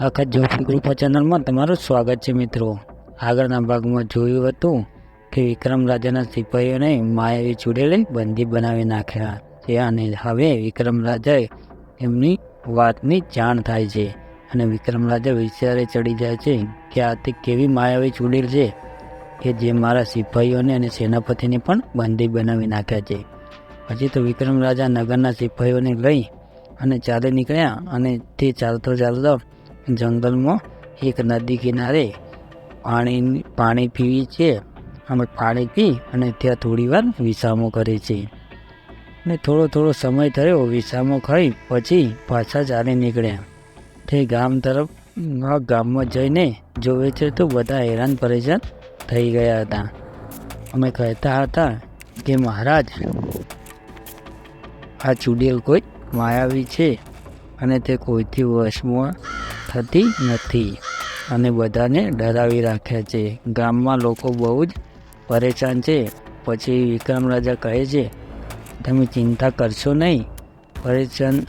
આખા જોખમ ગ્રુપ ચેનલમાં તમારું સ્વાગત છે મિત્રો. આગળના ભાગમાં જોયું હતું કે વિક્રમ રાજાના સિપાહીઓને માયાવી ચૂડેલે બંદી બનાવી નાખ્યા છે અને હવે વિક્રમ રાજાએ એમની વાતની જાણ થાય છે અને વિક્રમ રાજા વિચારે ચડી જાય છે કે આ તે કેવી માયાવી ચૂડેલ છે કે જે મારા સિપાહીઓને અને સેનાપતિને પણ બંદી બનાવી નાખ્યા છે. પછી તો વિક્રમ રાજા નગરના સિપાહીઓને લઈ અને ચાલે નીકળ્યા અને તે ચાલતો ચાલતો જંગલમાં એક નદી કિનારે પાણી પાણી પીવી છે. અમે પાણી પી અને ત્યાં થોડી વાર વિસામો કરે છે ને થોડો થોડો સમય થયો, વિસામો ખાઈ પછી પાછા ચાલી નીકળ્યા. તે ગામ તરફ ગામમાં જઈને જોવે છે તો બધા હેરાન પરેશાન થઈ ગયા હતા. અમે કહેતા હતા કે, મહારાજ, આ ચુડેલ કોઈ માયાવી છે અને તે કોઈથી વશમાં થતી નથી અને બધાને ડરાવી રાખ્યા છે. ગામમાં લોકો બહુ જ પરેશાન છે. પછી વિક્રમ રાજા કહે છે, તમે ચિંતા કરશો નહીં, પરેશાન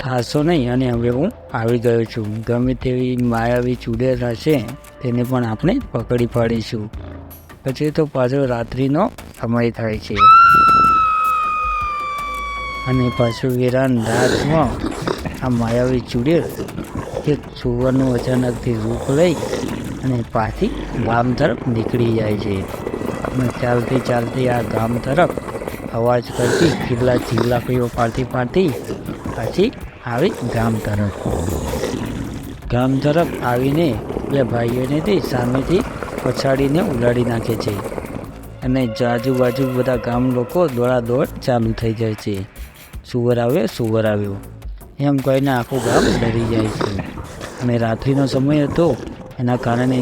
થશો નહીં અને હવે હું આવી ગયો છું. ગમે તેવી માયાવી ચૂડેલ હશે, તેને પણ આપણે પકડી પાડીશું. પછી તો પાછો રાત્રિનો સમય થાય છે. અને પાછું વિરાન રાતમાં આ માયાવી ચૂડેલ એક સુવરનું અચાનકથી રૂપ લઈ અને પાછી ગામ તરફ નીકળી જાય છે. અને ચાલતી ચાલતી આ ગામ તરફ અવાજ કરતી કેટલા ચિલ્લાકીઓ પાડતી પાડતી પાછી આવી ગામ તરફ. ગામ તરફ આવીને બે ભાઈઓને તે સામેથી પછાડીને ઉડાડી નાખે છે. અને આજુબાજુ બધા ગામ લોકો દોડાદોડ ચાલુ થઈ જાય છે. સુવર આવ્યો સુવર આવ્યો. એમ કહીને આખું ગામ ડરી જાય છે. અને રાત્રિનો સમય હતો, એના કારણે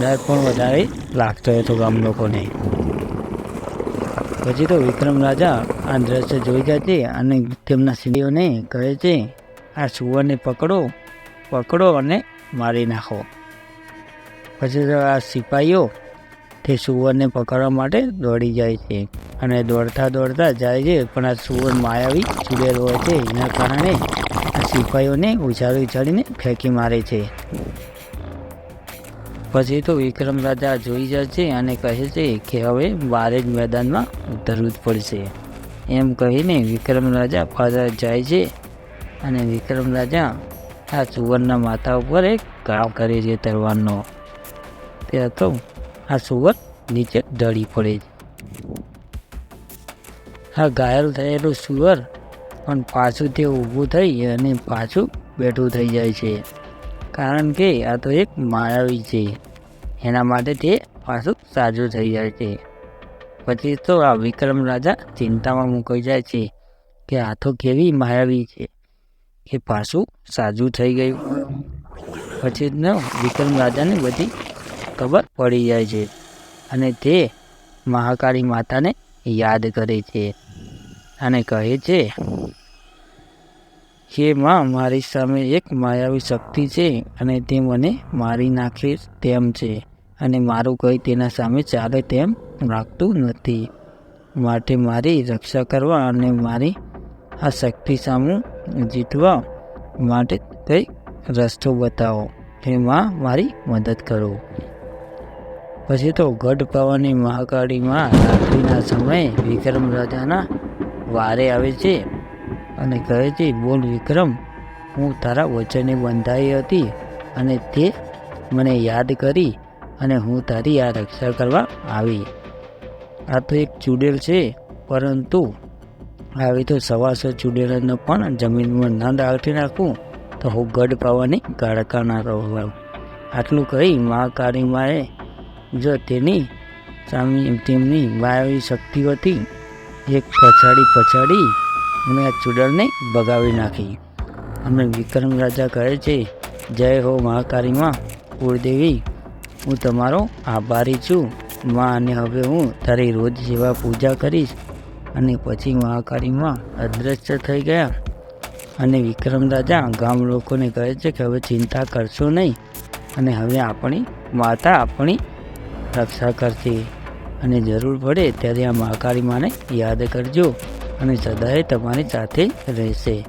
ડર પણ વધારે લાગતો હતો ગામ લોકોને. પછી તો વિક્રમ રાજા આ દ્રશ્ય જોઈ જાય છે અને તેમના સિંધીઓને કહે છે, આ સુવરને પકડો પકડો અને મારી નાખો. પછી તો આ સિપાહીઓ તે સુવરને પકડવા માટે દોડી જાય છે. અને દોડતા દોડતા જાય છે, પણ આ સુવર માયાવી ચુડેલ હોય છે. એના કારણે આ સિપાહીઓને ઉછાળી ઉછાળીને ફેંકી મારે છે. પછી તો વિક્રમ રાજા જોઈ જાય છે અને કહે છે કે હવે બારે જ મેદાનમાં ઉતરવું જ પડશે. એમ કહીને વિક્રમ રાજા પાછા જાય છે અને વિક્રમ રાજા આ સુવરના માથા ઉપર એક કામ કરે છે તરવાનો ત્યાં તો આ સુવર નીચે ઢળી પડે છે. આ ઘાયલ થયેલું સુવર પણ પાછું તે ઊભું થઈ અને પાછું બેઠું થઈ જાય છે. કારણ કે આ તો એક માયાવી છે. એના માટે તે પાછું સાજું થઈ જાય છે. પછી તો આ વિક્રમ રાજા ચિંતામાં મુકાઈ જાય છે કે આ તો કેવી માયાવી છે કે પાછું સાજું થઈ ગયું. પછી વિક્રમ રાજાને બધી ખબર પડી જાય છે અને તે મહાકાળી માતાને યાદ કરે છે. અને કહે છે કે માં, મારી સામે એક માયાવી શક્તિ છે અને તે મને મારી નાખે તેમ છે અને મારું કંઈ તેના સામે ચાલે તેમ રાખતું નથી. માટે મારી રક્ષા કરવા અને મારી આ શક્તિ સામું જીતવા માટે કંઈ રસ્તો બતાવો. હે માં, મારી મદદ કરો. પછી તો ગઢ પવનની મહાકાળીમાં રાત્રિના સમયે વિક્રમ રાજાના વારે આવે છે અને કહે છે, બોલ વિક્રમ, હું તારા વચને બંધાઈ હતી અને તે મને યાદ કરી અને હું તારી આ રક્ષા કરવા આવી. આ તો એક ચૂડેલ છે, પરંતુ આવી તો સવાસો ચૂડેલને પણ જમીનમાં ના દાળથી નાખું તો હું ગઢ પાવાની ગાળકા ના રહું. આટલું કહી મહાકાળી માએ જો તેની સામે તેમની માયાવી શક્તિ હતી એક પછાડી પછાડી અમે આ ચૂડલને બગાવી નાખી. અને વિક્રમ રાજા કહે છે, જય હો મહાકાળીમાં કુળદેવી. હું તમારો આભારી છું. માં, અને હવે હું તારી રોજ જેવા પૂજા કરીશ. અને પછી મહાકાળીમાં અદૃશ્ય થઈ ગયા. અને વિક્રમ રાજા ગામ લોકોને કહે છે કે, હવે ચિંતા કરશો નહીં. અને હવે આપણી માતા આપણી રક્ષા કરશે. અને જરૂર પડે ત્યારે આ મહાકાળી માને યાદ કરજો અને સદાય તમારી સાથે રહેશે.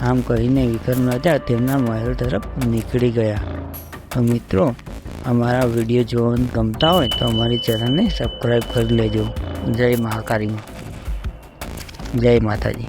આમ કહીને વિક્રમ રાજા તેમના મહેલ તરફ નીકળી ગયા. તો મિત્રો, અમારા વીડિયો જોવાનું ગમતા હોય તો અમારી ચેનલને સબસ્ક્રાઈબ કરી લેજો. જય મહાકાળી. જય માતાજી.